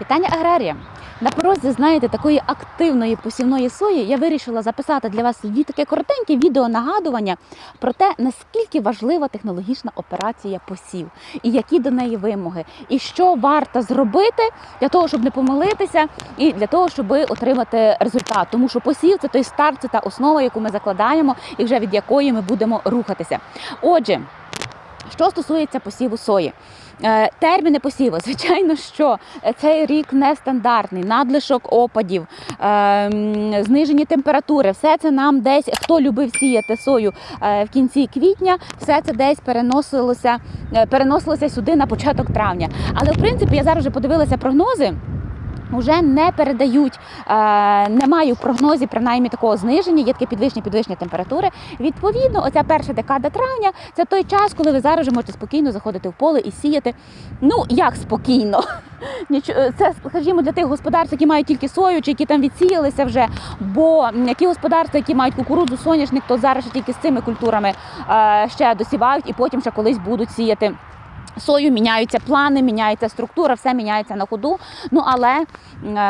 Вітання аграрія! На порозі, знаєте, такої активної посівної сої я вирішила записати для вас таке коротеньке відео нагадування про те, наскільки важлива технологічна операція посів, і які до неї вимоги, і що варто зробити для того, щоб не помилитися, і для того, щоб отримати результат. Тому що посів це той старт, це та основа, яку ми закладаємо, і вже від якої ми будемо рухатися. Отже. Що стосується посіву сої, терміни посіву, звичайно, що цей рік нестандартний, надлишок опадів, е, знижені температури, все це нам десь, хто любив сіяти сою е, в кінці квітня, все це десь переносилося, е, переносилося сюди на початок травня. Але в принципі я зараз вже подивилася прогнози. Вже не передають, е, немає в прогнозі принаймні такого зниження, є таке підвищення підвищення температури. Відповідно, оця перша декада травня це той час, коли ви зараз вже можете спокійно заходити в поле і сіяти. Ну як спокійно? Е, Це скажімо для тих господарств, які мають тільки сою, чи які там відсіялися вже. Бо які господарства, які мають кукурудзу, соняшник, то зараз ще тільки з цими культурами е, ще досівають і потім ще колись будуть сіяти. Сою міняються плани, міняється структура, все міняється на ходу. Ну але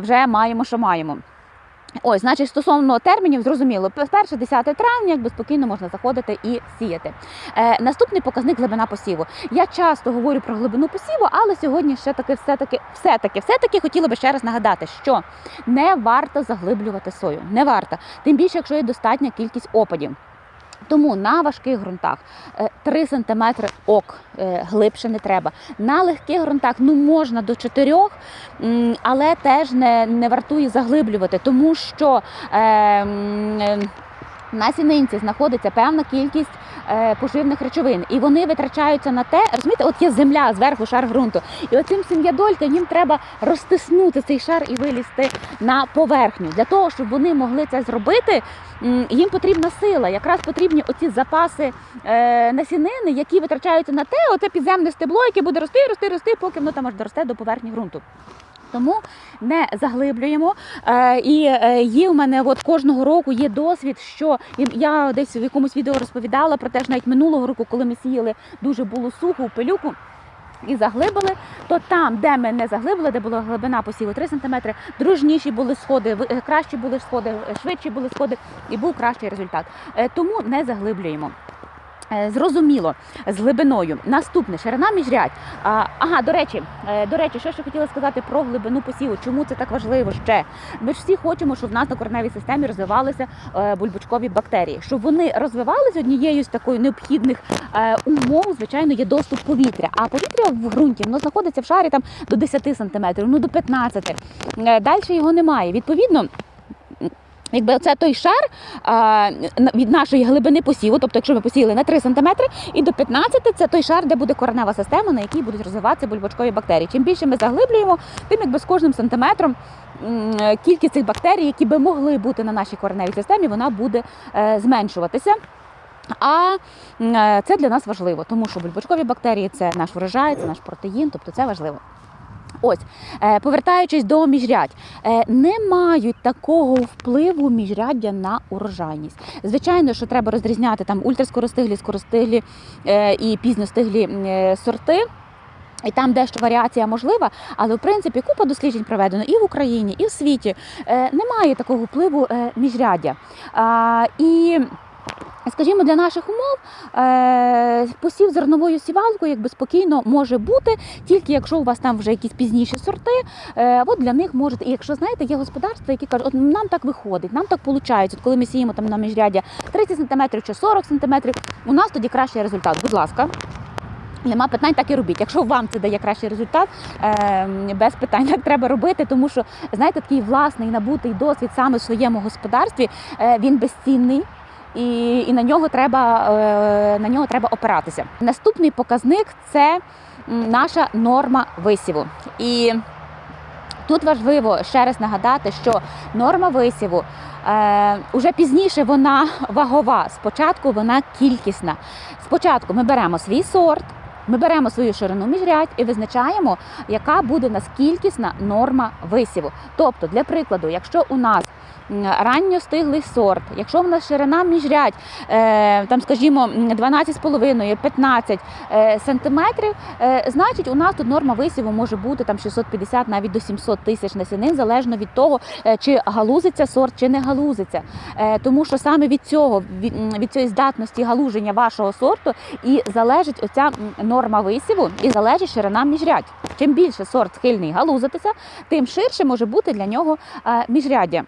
вже маємо, що маємо. Ось, значить, стосовно термінів, зрозуміло, перше 10 травня, якби спокійно можна заходити і сіяти. Е, наступний показник глибина посіву. Я часто говорю про глибину посіву, але сьогодні ще таки все-таки, все-таки, все-таки хотіла би ще раз нагадати, що не варто заглиблювати сою. Не варто. Тим більше, якщо є достатня кількість опадів. Тому на важких ґрунтах е, 3 см ок е, глибше не треба. На легких ґрунтах ну можна до 4, але теж не, не вартує заглиблювати, тому що е, е, на сінинці знаходиться певна кількість е, поживних речовин, і вони витрачаються на те, розумієте, от є земля зверху шар ґрунту, і оцим сім'ядолькам їм треба розтиснути цей шар і вилізти на поверхню. Для того, щоб вони могли це зробити, їм потрібна сила. Якраз потрібні оці запаси е, насінини, які витрачаються на те, оце підземне стебло, яке буде рости, рости, рости, поки воно там аж доросте до поверхні ґрунту. Тому не заглиблюємо. Е, і е, є у мене от кожного року є досвід, що я десь в якомусь відео розповідала про те, що навіть минулого року, коли ми сіяли, дуже було сухо у пилюку. І заглибили, то там, де ми не заглибили, де була глибина посіву 3 см, дружніші були сходи, е, кращі були сходи, швидші були сходи, і був кращий результат. Тому не заглиблюємо. Е, Зрозуміло, з глибиною. Наступне ширина міжрядь. А, ага, до речі, е, до речі, що ще хотіла сказати про глибину посіву. Чому це так важливо ще? Ми ж всі хочемо, щоб в нас на кореневій системі розвивалися е, бульбочкові бактерії. Щоб вони розвивалися однією з такої необхідних умов, звичайно, є доступ повітря. А повітря в ґрунті воно знаходиться в шарі там до 10 см, ну до 15 Е, Далі його немає. Відповідно. Якби це той шар а, від нашої глибини посіву, тобто якщо ми посіяли на 3 см, і до 15 це той шар, де буде коренева система, на якій будуть розвиватися бульбочкові бактерії. Чим більше ми заглиблюємо, тим якби з кожним сантиметром кількість цих бактерій, які би могли бути на нашій кореневій системі, вона буде е, зменшуватися. А е, це для нас важливо, тому що бульбочкові бактерії це наш врожай, це наш протеїн, тобто це важливо. Ось, е, повертаючись до міжрядь, е, не мають такого впливу міжряддя на урожайність. Звичайно, що треба розрізняти там ультраскоростиглі, скоростиглі е, і пізньостиглі сорти. І там дещо варіація можлива, але в принципі купа досліджень проведено і в Україні, і в світі. Немає такого впливу міжряддя. І Скажімо, для наших умов е, посів зерновою сівалкою якби спокійно може бути, тільки якщо у вас там вже якісь пізніші сорти, е, от для них можете. І якщо знаєте, є господарства, які кажуть, от нам так виходить, нам так виходить, от коли ми сіємо там на міжряддя 30 см чи 40 см, у нас тоді кращий результат. Будь ласка. Нема питань, так і робіть. Якщо вам це дає кращий результат, е, без питань так треба робити, тому що знаєте, такий власний набутий досвід саме в своєму господарстві, е, він безцінний. І, і на нього треба е, на нього треба опиратися. Наступний показник це наша норма висіву. І тут важливо ще раз нагадати, що норма висіву е, уже пізніше вона вагова. Спочатку вона кількісна. Спочатку ми беремо свій сорт. Ми беремо свою ширину міжрядь і визначаємо, яка буде у нас кількісна норма висіву. Тобто, для прикладу, якщо у нас ранньостиглий сорт, якщо в нас ширина міжрядь, е, там, скажімо, 12,5, 15 е, сантиметрів, е, значить у нас тут норма висіву може бути там 650 навіть до 700 тисяч насінин, залежно від того, чи галузиться сорт, чи не галузиться. Тому що саме від цього, від, цієї здатності галуження вашого сорту і залежить оця норма висіву, і залежить ширина міжрядь. Чим більше сорт схильний галузитися, тим ширше може бути для нього міжряддя.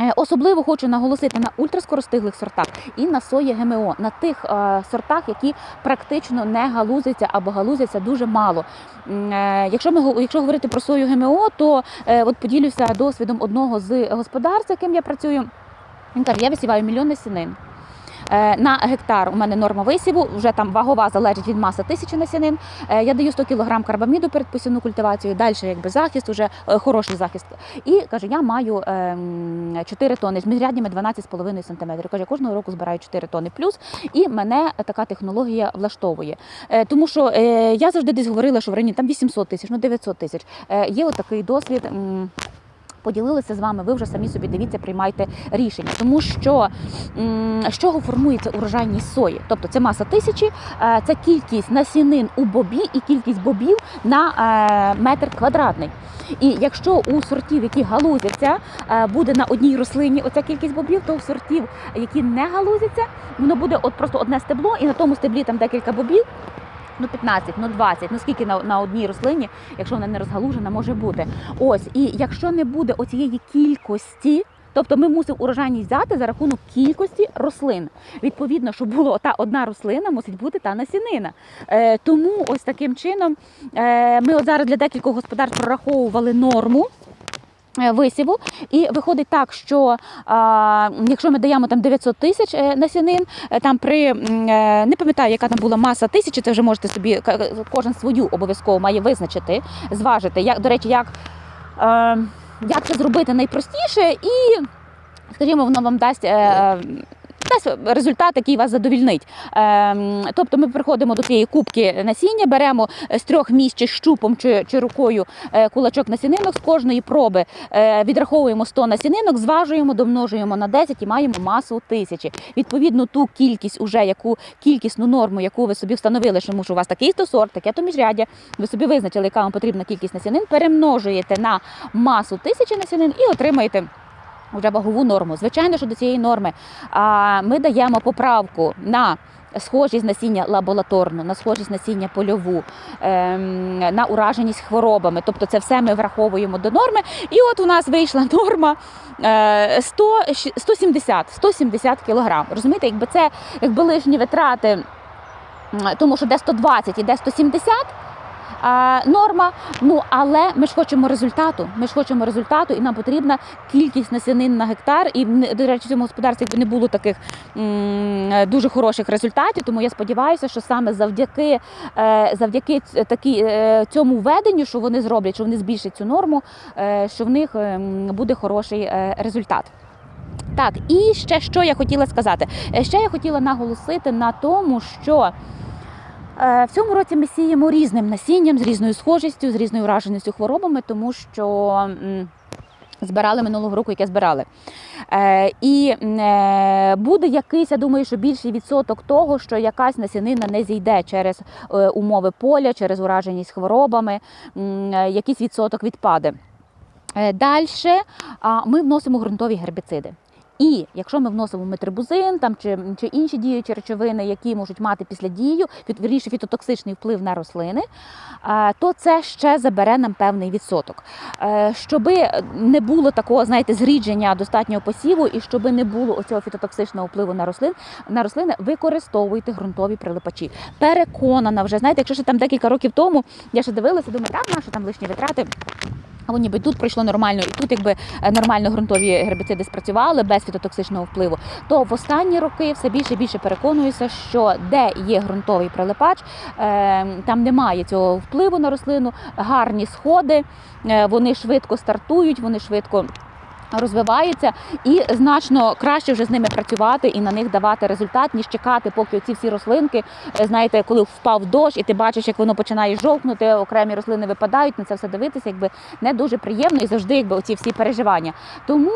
Е, Особливо хочу наголосити на ультраскоростиглих сортах і на сої ГМО, на тих е, сортах, які практично не галузяться або галузяться дуже мало. Е, Якщо ми якщо говорити про сою ГМО, то от поділюся досвідом одного з господарств, яким я працюю. Він каже, я висіваю мільйон насінин. Е, На гектар у мене норма висіву, вже там вагова залежить від маси тисячі насінин. Е, Я даю 100 кг карбаміду перед посівну культивацією, далі якби захист, уже е, хороший захист. І каже, я маю ем, 4 тони з міжряднями 12,5 см. Каже, кожного року збираю 4 тони плюс, і мене така технологія влаштовує. Тому що я завжди десь говорила, що в районі там 800 тисяч, ну 900 тисяч. Є отакий досвід. Поділилися з вами, ви вже самі собі дивіться, приймайте рішення, тому що з чого формується урожайність сої? Тобто це маса тисячі, е, це кількість насінин у бобі і кількість бобів на е, метр квадратний. І якщо у сортів, які галузяться, е, буде на одній рослині оця кількість бобів, то у сортів, які не галузяться, воно буде от просто одне стебло, і на тому стеблі там декілька бобів. Ну, 15, ну 20, ну скільки на, на одній рослині, якщо вона не розгалужена, може бути. Ось, і якщо не буде оцієї кількості, тобто ми мусимо урожайність взяти за рахунок кількості рослин. Відповідно, щоб була та одна рослина, мусить бути та насінина. Е, тому ось таким чином е, ми от зараз для декількох господарств прораховували норму. Е, Висіву, і виходить так, що а, якщо ми даємо там 900 тисяч е, насінин, е, там при не пам'ятаю, яка там була маса тисячі, це вже можете собі кожен свою обов'язково має визначити, зважити. Як до речі, як, е, як це зробити найпростіше, і скажімо, воно вам дасть. Дасть результат, який вас задовільнить. Ем, тобто ми приходимо до цієї кубки насіння, беремо з трьох місць чи щупом чи, чи рукою е, кулачок насінинок з кожної проби, е, відраховуємо 100 насінинок, зважуємо, домножуємо на 10 і маємо масу тисячі. Відповідно, ту кількість, уже яку кількісну норму, яку ви собі встановили, що що у вас такий то сорт, таке то міжряддя, ви собі визначили, яка вам потрібна кількість насінин, перемножуєте на масу тисячі насінин і отримаєте. Вже вагову норму. Звичайно, що до цієї норми а, ми даємо поправку на схожість насіння лабораторну, на схожість насіння польову, ем, на ураженість хворобами. Тобто це все ми враховуємо до норми. І от у нас вийшла норма е, 100, 170, 170 кілограм. Розумієте, якби це якби лишні витрати, тому що де 120 і де 170, а, норма. Ну але ми ж хочемо результату. Ми ж хочемо результату, і нам потрібна кількість насінин на гектар. І до речі, в цьому господарстві не було таких дуже хороших результатів. Тому я сподіваюся, що саме завдяки, е, завдяки ц- такі, е, цьому введенню, що вони зроблять, що вони збільшать цю норму, е, що в них е, буде хороший е, результат. Так, і ще що я хотіла сказати. Е, Ще я хотіла наголосити на тому, що Е, В цьому році ми сіємо різним насінням, з різною схожістю, з різною враженістю хворобами, тому що збирали минулого року, яке збирали. Е, і е, буде якийсь, я думаю, що більший відсоток того, що якась насінина не зійде через е, умови поля, через ураженість хворобами, е, якийсь відсоток відпаде. Далі ми вносимо ґрунтові гербіциди. І якщо ми вносимо метрибузин там чи, чи інші діючі речовини, які можуть мати після дію, вірніше фітотоксичний вплив на рослини, то це ще забере нам певний відсоток. Е, Щоби не було такого, знаєте, зрідження достатнього посіву, і щоби не було оцього фітотоксичного впливу на рослин, на рослини, використовуйте ґрунтові прилипачі. Переконана вже, знаєте, якщо ще там декілька років тому я ще дивилася, думаю, так, на що там лишні витрати. А воно ніби тут пройшло нормально, і тут якби е, нормально ґрунтові гербіциди спрацювали без фітотоксичного впливу. То в останні роки все більше і більше переконуюся, що де є ґрунтовий прилипач, е, там немає цього впливу на рослину, гарні сходи, е, вони швидко стартують, вони швидко. Розвиваються і значно краще вже з ними працювати і на них давати результат, ніж чекати, поки ці всі рослинки, е, знаєте, коли впав дощ, і ти бачиш, як воно починає жовкнути, окремі рослини випадають, на це все дивитися, якби не дуже приємно і завжди, якби оці всі переживання. Тому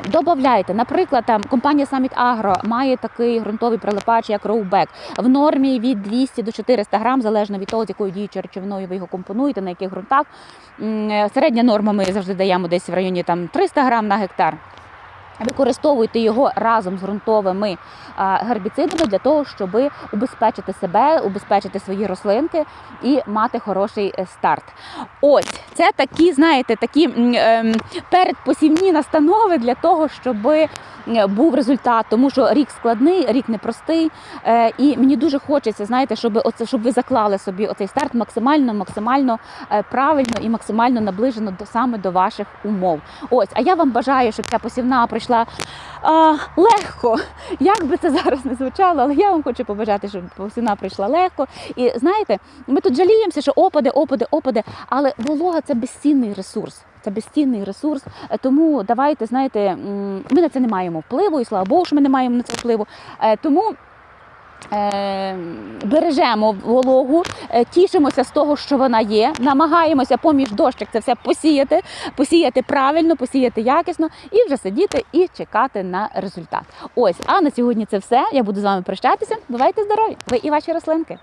Добавляйте, наприклад, там компанія Summit Agro має такий ґрунтовий прилипач, як роубек, В нормі від 200 до 400 грам, залежно від того, з якою діючою речовиною ви його компонуєте, на яких ґрунтах. Е, Середня норма ми завжди даємо десь в районі там 300 грам на гектар. Використовуйте його разом з ґрунтовими а, гербіцидами для того, щоб убезпечити себе, убезпечити свої рослинки і мати хороший е, старт. Ось це такі, знаєте, такі ем, передпосівні настанови для того, щоб е, був результат, тому що рік складний, рік непростий. Е, і мені дуже хочеться, знаєте, щоб оце, щоб ви заклали собі оцей старт максимально, максимально е, правильно і максимально наближено до саме до ваших умов. Ось, а я вам бажаю, щоб ця посівна пройшла а, легко. Як би це зараз не звучало, але я вам хочу побажати, щоб посівна пройшла легко. І знаєте, ми тут жаліємося, що опади, опади, опади, але волога це безцінний ресурс. Це безцінний ресурс. Тому давайте, знаєте, ми на це не маємо впливу, і слава Богу, що ми не маємо на це впливу. Е, Тому. Е, Бережемо вологу, е, тішимося з того, що вона є, намагаємося поміж дощик це все посіяти, посіяти правильно, посіяти якісно і вже сидіти і чекати на результат. Ось, а на сьогодні це все. Я буду з вами прощатися. Бувайте здорові! Ви і ваші рослинки.